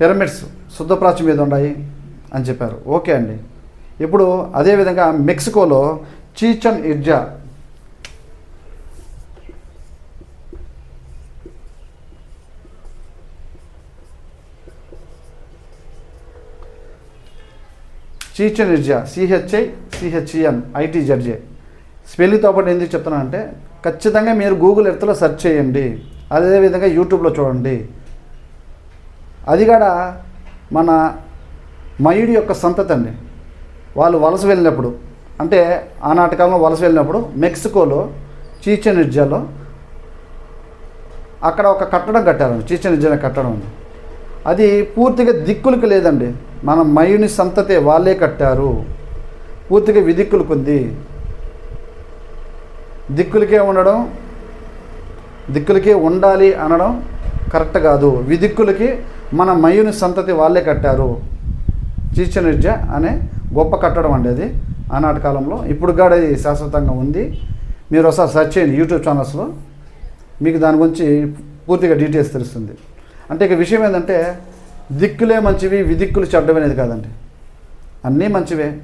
Pyramids శుద్ధ ప్రాచ్యం మీద ఉన్నాయి అని చెప్పారు. ఓకే అండి. ఇప్పుడు అదేవిధంగా మెక్సికోలో చీచన్ ఇర్జా చీచన్ ఇర్జా సిహెచ్ఐ సిహెచ్ఈఎన్ ఐటీజెడ్జే స్పెల్లింగ్తో పాటు ఎందుకు చెప్తున్నానంటే ఖచ్చితంగా మీరు గూగుల్ ఎర్త్లో సెర్చ్ చేయండి. అదేవిధంగా యూట్యూబ్లో చూడండి. అది కూడా మన మయుడి యొక్క సంతతి అండి. వాళ్ళు వలస వెళ్ళినప్పుడు అంటే ఆనాటి కాలంలో వలస వెళ్ళినప్పుడు మెక్సికోలో చీచన్ అక్కడ ఒక కట్టడం కట్టారండి. చీచన్ కట్టడం ఉంది అది పూర్తిగా దిక్కులకు లేదండి. మన మయుని సంతతే వాళ్ళే కట్టారు. పూర్తిగా విదిక్కులకు ఉంది. దిక్కులకే ఉండడం దిక్కులకే ఉండాలి అనడం కరెక్ట్ కాదు. విదిక్కులకి మన మయుని సంతతి వాళ్ళే కట్టారు. చీచనిర్జ అనే గొప్ప కట్టడం అండి అది. ఆనాటి కాలంలో ఇప్పుడు కూడా అది శాశ్వతంగా ఉంది. మీరు ఒకసారి సెర్చ్ చేయండి యూట్యూబ్ ఛానల్స్లో. మీకు దాని గురించి పూర్తిగా డీటెయిల్స్ తెలుస్తుంది. అంటే ఇక విషయం ఏంటంటే దిక్కులే మంచివి విదిక్కులు చెడ్డవి అనేది కాదండి. అన్నీ మంచివే.